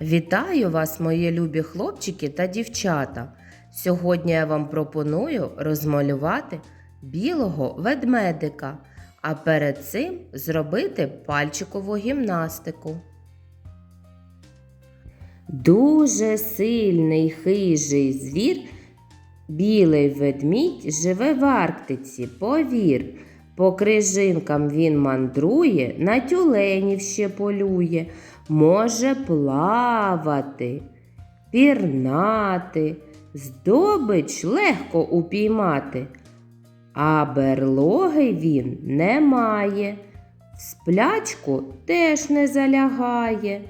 Вітаю вас, мої любі хлопчики та дівчата. Сьогодні я вам пропоную розмалювати білого ведмедика, а перед цим зробити пальчикову гімнастику. Дуже сильний хижий звір, білий ведмідь живе в Арктиці, повір. По крижинкам він мандрує, на тюленів ще полює, може плавати, пірнати, здобич легко упіймати. А берлоги він не має, в сплячку теж не залягає,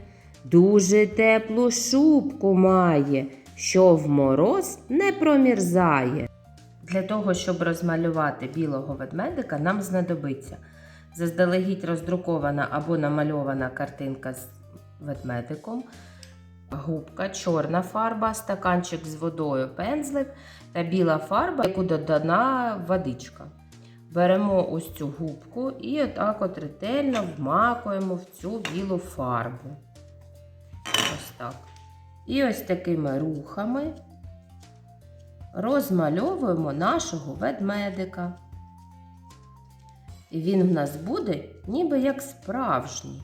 дуже теплу шубку має, що в мороз не промірзає. Для того, щоб розмалювати білого ведмедика, нам знадобиться заздалегідь роздрукована або намальована картинка з ведмедиком, губка, чорна фарба, стаканчик з водою, пензлик та біла фарба, яку додана водичка. Беремо ось цю губку і отак от ретельно вмакуємо в цю білу фарбу. Ось так. І ось такими рухами розмальовуємо нашого ведмедика. І він в нас буде ніби як справжній.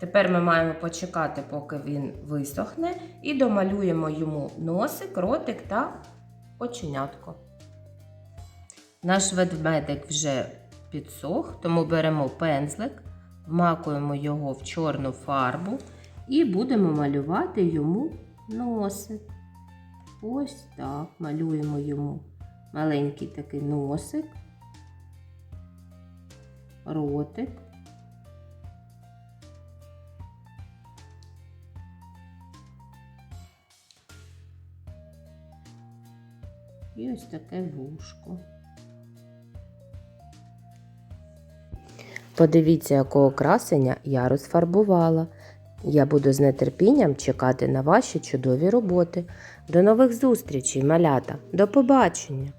Тепер ми маємо почекати, поки він висохне, і домалюємо йому носик, ротик та оченятко. Наш ведмедик вже підсох, тому беремо пензлик, вмакуємо його в чорну фарбу і будемо малювати йому носик. Ось так малюємо йому маленький такий носик, ротик. І ось таке вушко. Подивіться, якого красення я розфарбувала. Я буду з нетерпінням чекати на ваші чудові роботи. До нових зустрічей, малята! До побачення!